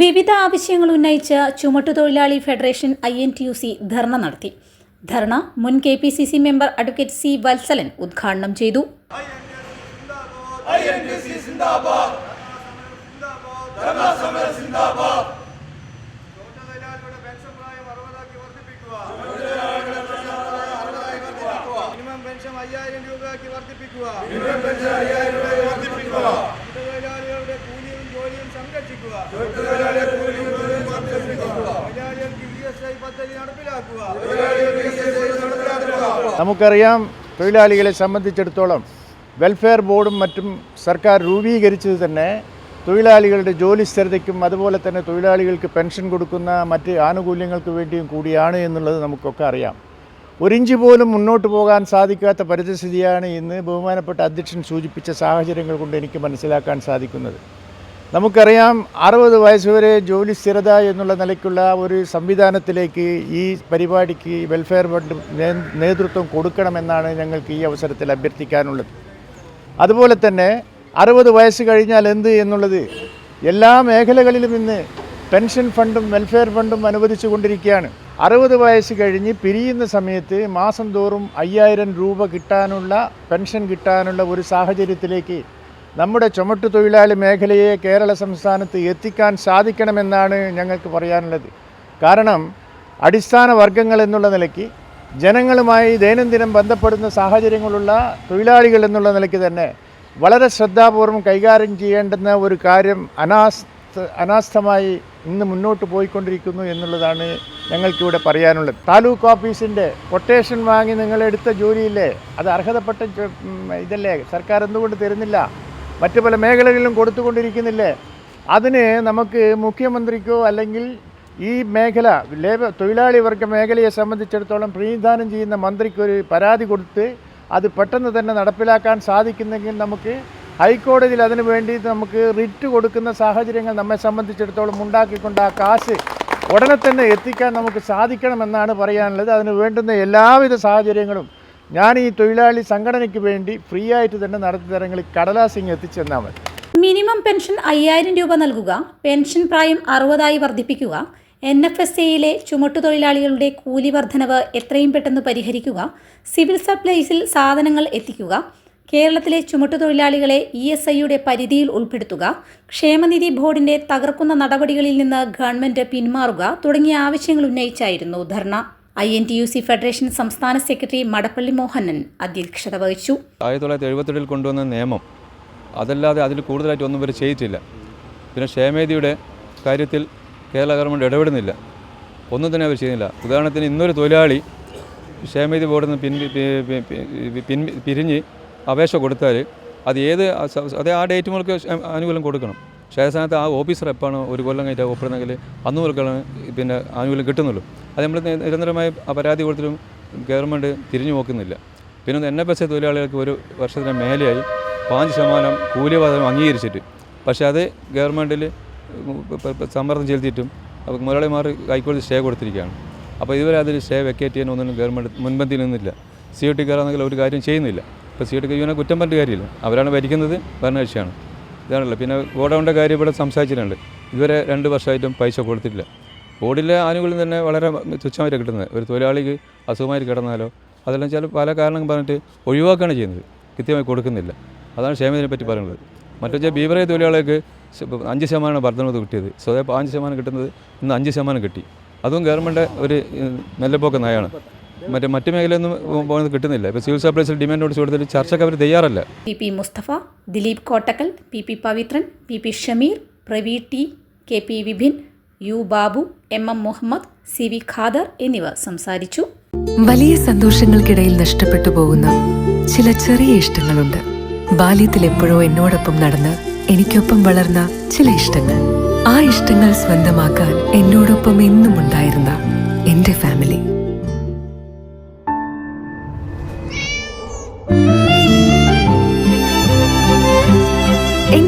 വിവിധ ആവശ്യങ്ങൾ ഉന്നയിച്ച് ചുമട്ടുതൊഴിലാളി federation I N T U C dharna നടത്തി. ധർണ മുൻ K P C C member advocate C Vatsalan ഉദ്ഘാടനം ചെയ്തു. തൊഴിലാളികളുടെ പെൻഷൻ അയ്യായിരം രൂപയാക്കി വർദ്ധിപ്പിക്കുക. തൊഴിലാളികളുടെ കൂലിയും ജോലിയും സംരക്ഷിക്കുക. തൊഴിലാളികൾക്ക് വി എസ് ഐ പദ്ധതി നടപ്പിലാക്കുക. നമുക്കറിയാം തൊഴിലാളികളെ സംബന്ധിച്ചിടത്തോളം വെൽഫെയർ ബോർഡും മറ്റും സർക്കാർ രൂപീകരിച്ചത് തന്നെ തൊഴിലാളികളുടെ ജോലി സ്ഥിരതയ്ക്കും അതുപോലെ തന്നെ തൊഴിലാളികൾക്ക് പെൻഷൻ കൊടുക്കുന്ന മറ്റ് ആനുകൂല്യങ്ങൾക്ക് വേണ്ടിയും കൂടിയാണ് എന്നുള്ളത് നമുക്കൊക്കെ അറിയാം. ഒരിഞ്ച് പോലും മുന്നോട്ട് പോകാൻ സാധിക്കാത്ത പരിതസ്ഥിതിയാണ് ഇന്ന് ബഹുമാനപ്പെട്ട അധ്യക്ഷൻ സൂചിപ്പിച്ച സാഹചര്യങ്ങൾ കൊണ്ട് എനിക്ക് മനസ്സിലാക്കാൻ സാധിക്കുന്നത്. നമുക്കറിയാം അറുപത് വയസ്സുവരെ ജോലി സ്ഥിരത എന്നുള്ള നിലയ്ക്കുള്ള ഒരു സംവിധാനത്തിലേക്ക് ഈ പരിപാടിക്ക് വെൽഫെയർ ഫണ്ട് നേതൃത്വം കൊടുക്കണമെന്നാണ് ഞങ്ങൾക്ക് ഈ അവസരത്തിൽ അഭ്യർത്ഥിക്കാനുള്ളത്. അതുപോലെ തന്നെ അറുപത് വയസ്സ് കഴിഞ്ഞാൽ എന്ത് എന്നുള്ളത് എല്ലാ മേഖലകളിലും ഇന്ന് പെൻഷൻ ഫണ്ടും വെൽഫെയർ ഫണ്ടും അനുവദിച്ചു കൊണ്ടിരിക്കുകയാണ്. അറുപത് വയസ്സ് കഴിഞ്ഞ് പിരിയുന്ന സമയത്ത് മാസം തോറും അയ്യായിരം രൂപ കിട്ടാനുള്ള പെൻഷൻ കിട്ടാനുള്ള ഒരു സാഹചര്യത്തിലേക്ക് നമ്മുടെ ചുമട്ടു തൊഴിലാളി മേഖലയെ കേരള സംസ്ഥാനത്ത് എത്തിക്കാൻ സാധിക്കണമെന്നാണ് ഞങ്ങൾക്ക് പറയാനുള്ളത്. കാരണം അടിസ്ഥാന വർഗങ്ങൾ എന്നുള്ള നിലയ്ക്ക് ജനങ്ങളുമായി ദൈനംദിനം ബന്ധപ്പെടുന്ന സാഹചര്യങ്ങളുള്ള തൊഴിലാളികൾ എന്നുള്ള നിലയ്ക്ക് തന്നെ വളരെ ശ്രദ്ധാപൂർവം കൈകാര്യം ചെയ്യേണ്ടുന്ന ഒരു കാര്യം അനാസ്ഥ അനാസ്ഥമായി ഇന്ന് മുന്നോട്ട് പോയിക്കൊണ്ടിരിക്കുന്നു എന്നുള്ളതാണ് ഞങ്ങൾക്കിവിടെ പറയാനുള്ളത്. താലൂക്ക് ഓഫീസിന്റെ കൊട്ടേഷൻ വാങ്ങി നിങ്ങളെടുത്ത ജോലിയില്ലേ? അത് അർഹതപ്പെട്ട ഇതല്ലേ? സർക്കാർ എന്തുകൊണ്ട് തരുന്നില്ല? മറ്റു പല മേഖലകളിലും കൊടുത്തുകൊണ്ടിരിക്കുന്നില്ലേ? അതിന് നമുക്ക് മുഖ്യമന്ത്രിക്കോ അല്ലെങ്കിൽ ഈ മേഖല ലേബർ തൊഴിലാളി വർഗ മേഖലയെ സംബന്ധിച്ചിടത്തോളം പ്രതിനിധാനം ചെയ്യുന്ന മന്ത്രിക്കൊരു പരാതി കൊടുത്ത് അത് പെട്ടെന്ന് തന്നെ നടപ്പിലാക്കാൻ സാധിക്കുന്നെങ്കിൽ നമുക്ക് ഹൈക്കോടതിയിൽ അതിനു വേണ്ടി നമുക്ക് റിറ്റ് കൊടുക്കുന്ന സാഹചര്യങ്ങൾ നമ്മെ സംബന്ധിച്ചിടത്തോളം ഉണ്ടാക്കിക്കൊണ്ട് ആ കാശ് ഉടനെ തന്നെ എത്തിക്കാൻ നമുക്ക് സാധിക്കണമെന്നാണ് പറയാനുള്ളത്. അതിന് വേണ്ടുന്ന എല്ലാവിധ സാഹചര്യങ്ങളും ഞാൻ ഈ തൊഴിലാളി സംഘടനയ്ക്ക് വേണ്ടി ഫ്രീ ആയിട്ട് തന്നെ നടത്തി തരങ്ങളിൽ കടലാസിങ് എത്തിച്ചെന്നാൽ മതി. മിനിമം പെൻഷൻ അയ്യായിരം രൂപ നൽകുക. പെൻഷൻ പ്രായം അറുപതായി വർദ്ധിപ്പിക്കുക. എൻ എഫ് എസ് എയിലെ ചുമട്ടുതൊഴിലാളികളുടെ കൂലി വർധനവ് എത്രയും പെട്ടെന്ന് പരിഹരിക്കുക. സിവിൽ സപ്ലൈസിൽ സാധനങ്ങൾ എത്തിക്കുക. കേരളത്തിലെ ചുമട്ടുതൊഴിലാളികളെ ഇ എസ് ഐയുടെ പരിധിയിൽ ഉൾപ്പെടുത്തുക ക്ഷേമനിധി ബോർഡിന്റെ തകർക്കുന്ന നടപടികളിൽ നിന്ന് ഗവൺമെന്റ് പിന്മാറുക തുടങ്ങിയ ആവശ്യങ്ങൾ ഉന്നയിച്ചായിരുന്നു dharna. I N T U C federation സംസ്ഥാന സെക്രട്ടറി മടപ്പള്ളി മോഹനൻ അധ്യക്ഷത വഹിച്ചു. ആയിരത്തി തൊള്ളായിരത്തി എഴുപത്തെട്ടിൽ കൊണ്ടുവന്ന നിയമം അതല്ലാതെ അതിൽ കൂടുതലായിട്ട് ഒന്നും ഇവർ ചെയ്തിട്ടില്ല പിന്നെ ക്ഷേമനിധിയുടെ കാര്യത്തിൽ കേരള ഗവൺമെന്റ് ഇടപെടുന്നില്ല. ഒന്നും തന്നെ അവർ ചെയ്യുന്നില്ല. ഉദാഹരണത്തിന് ഇന്നൊരു തൊഴിലാളി ക്ഷേമനിധി ബോർഡിൽ നിന്ന് പിൻ പിരിഞ്ഞ് അപേക്ഷ കൊടുത്താൽ അത് ഏത് അതേ ആ ഡേറ്റ് മുതൽക്ക് ആനുകൂല്യം കൊടുക്കണം. ക്ഷേത്രസ്ഥാനത്ത് ആ ഓഫീസർ എപ്പോഴാണ് ഒരു കൊല്ലം കഴിഞ്ഞാൽ ഒപ്പിടുന്നെങ്കിൽ അന്ന് മുതൽക്കാണ് പിന്നെ ആനുകൂല്യം കിട്ടുന്നുള്ളൂ. അത് നമ്മൾ നിരന്തരമായി പരാതി കൊടുത്തിട്ടും ഗവൺമെന്റ് തിരിഞ്ഞു നോക്കുന്നില്ല. പിന്നെ എൻ എഫ് എസ് തൊഴിലാളികൾക്ക് ഒരു വർഷത്തിന് മേലെയായി പാഞ്ച് ശതമാനം കൂലിവാദം അംഗീകരിച്ചിട്ട്. പക്ഷേ അത് ഗവൺമെന്റിൽ സമ്മർദ്ദം ചെലുത്തിയിട്ടും അപ്പോൾ മുതലാളിമാർ ഹൈക്കോടതി സ്റ്റേ കൊടുത്തിരിക്കുകയാണ്. അപ്പോൾ ഇതുവരെ അതിൽ സ്റ്റേ വെക്കേറ്റ് ചെയ്യാൻ ഒന്നും ഗവൺമെന്റ് മുൻപന്തിയിൽ നിന്നില്ല. സി ഒ ഒരു കാര്യം ചെയ്യുന്നില്ല. ഇപ്പോൾ സി ഒ ടിക്ക് ഇവനെ കുറ്റം പറഞ്ഞിട്ട് കാര്യമില്ല. അവരാണ് ഭരിക്കുന്നത് ഭരണകക്ഷിയാണ്. ഇതാണല്ലോ. പിന്നെ ഗോഡൗണിന്റെ കാര്യം ഇവിടെ സംസാരിച്ചിട്ടുണ്ട്. ഇതുവരെ രണ്ട് വർഷമായിട്ടും പൈസ കൊടുത്തിട്ടില്ല. ബോർഡിലെ ആനുകൂല്യം തന്നെ വളരെ തുച്ഛമായിട്ട് കിട്ടുന്നത്. ഒരു തൊഴിലാളിക്ക് അസുഖമായിട്ട് കിടന്നാലോ അതെല്ലാം ചില പല കാരണങ്ങൾ പറഞ്ഞിട്ട് ഒഴിവാക്കുകയാണ് ചെയ്യുന്നത്. കൃത്യമായി കൊടുക്കുന്നില്ല. അതാണ് ക്ഷേമത്തിനെ പറ്റി പറയുന്നത്. മറ്റൊരു ബീവറേ തൊഴിലാളികൾക്ക് അഞ്ച് ശതമാനമാണ് വർധനവ് കിട്ടിയത്. സ്വതേ അഞ്ച് ശതമാനം കിട്ടുന്നത് ഇന്ന് അഞ്ച് ശതമാനം കിട്ടി. അതും ഗവൺമെന്റ് ഒരു നല്ല മെല്ലെപ്പോക്ക് നയമാണ്. മറ്റേ മറ്റു മേഖലയൊന്നും പോകുന്നത് കിട്ടുന്നില്ല. ഇപ്പോൾ സിവിൽ സപ്ലൈസിൽ ഡിമാൻഡ് കൊടുത്ത് കൊടുത്തിട്ട് ചർച്ചയ്ക്ക് അവർ തയ്യാറല്ല. P P Mustafa Dileep Kottakkal P P Pavithran P P Shameer Pravee T K P Vipin U Babu M M Muhammad C V Khader എന്നിവർ സംസാരിച്ചു. വലിയ സന്തോഷങ്ങൾക്കിടയിൽ നഷ്ടപ്പെട്ടു പോകുന്ന ചില ചെറിയ ഇഷ്ടങ്ങളുണ്ട്. ബാല്യത്തിൽ എപ്പോഴോ എന്നോടൊപ്പം നടന്ന് എനിക്കൊപ്പം വളർന്ന ചില ഇഷ്ടങ്ങൾ. ആ ഇഷ്ടങ്ങൾ സ്വന്തമാക്കാൻ എന്നോടൊപ്പം എന്നും ഉണ്ടായിരുന്ന എന്റെ ഫാമിലി.